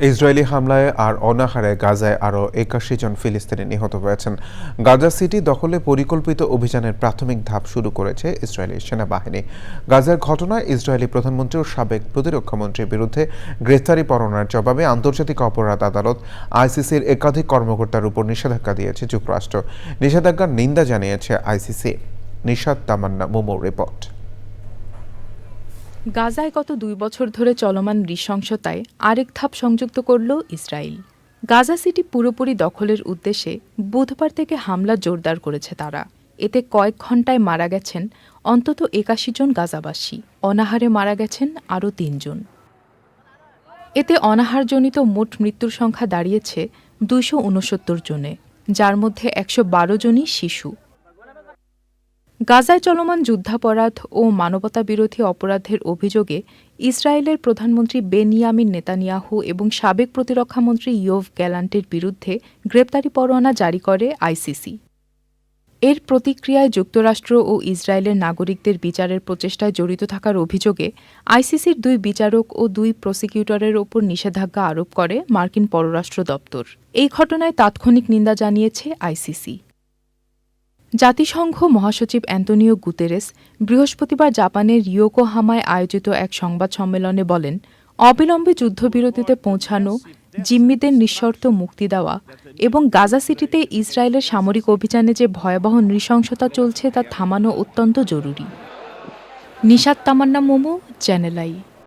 Israeli হামলায় আর অনাহারে গাজায় আরও একাশি জন ফিলিস্তিনি নিহত হয়েছেন। গাজা সিটি দখলে পরিকল্পিত অভিযানের প্রাথমিক ধাপ শুরু করেছে ইসরায়েলি সেনাবাহিনী। গাজার ঘটনায় ইসরায়েলি প্রধানমন্ত্রী ও সাবেক প্রতিরক্ষামন্ত্রীর বিরুদ্ধে গ্রেফতারি পরোয়ানার জবাবে আন্তর্জাতিক অপরাধ আদালত আইসিসির একাধিক কর্মকর্তার উপর নিষেধাজ্ঞা দিয়েছে যুক্তরাষ্ট্র। নিষেধাজ্ঞার নিন্দা জানিয়েছে আইসিসি। নিশাদ তামান্না মোমো রিপোর্ট। গাজায় গত দুই বছর ধরে চলমান নৃশংসতায় আরেক ধাপ সংযুক্ত করল ইসরায়েল গাজা সিটি পুরোপুরি দখলের উদ্দেশ্যে বুধবার থেকে হামলা জোরদার করেছে তারা। এতে কয়েক ঘন্টায় মারা গেছেন অন্তত একাশি জন গাজাবাসী। অনাহারে মারা গেছেন আরও তিনজন এতে অনাহারজনিত মোট মৃত্যুর সংখ্যা দাঁড়িয়েছে উনসত্তর জনে, যার মধ্যে একশো বারো জনই শিশু। গাজায় চলমান যুদ্ধাপরাধ ও মানবতাবিরোধী অপরাধের অভিযোগে ইসরায়েলের প্রধানমন্ত্রী বেনিয়ামিন নেতানিয়াহু এবং সাবেক প্রতিরক্ষামন্ত্রী ইয়োভ গ্যালান্টের বিরুদ্ধে গ্রেপ্তারি পরোয়ানা জারি করে আইসিসি। এর প্রতিক্রিয়ায় যুক্তরাষ্ট্র ও ইসরায়েলের নাগরিকদের বিচারের প্রচেষ্টায় জড়িত থাকার অভিযোগে আইসিসির দুই বিচারক ও দুই প্রসিকিউটরের ওপর নিষেধাজ্ঞা আরোপ করে মার্কিন পররাষ্ট্র দপ্তর। এই ঘটনায় তাৎক্ষণিক নিন্দা জানিয়েছে আইসিসি। জাতিসংঘ মহাসচিব অ্যান্তনিও গুতেরেস বৃহস্পতিবার জাপানের রিয়োকোহামায় আয়োজিত এক সংবাদ সম্মেলনে বলেন, অবিলম্বে যুদ্ধবিরতিতে পৌঁছানো, জিম্মিদের নিঃশর্ত মুক্তি দেওয়া এবং গাজা সিটিতে ইসরায়েলের সামরিক অভিযানে যে ভয়াবহ নৃশংসতা চলছে তা থামানো অত্যন্ত জরুরি। Nishat Tamanna Momo, channel I.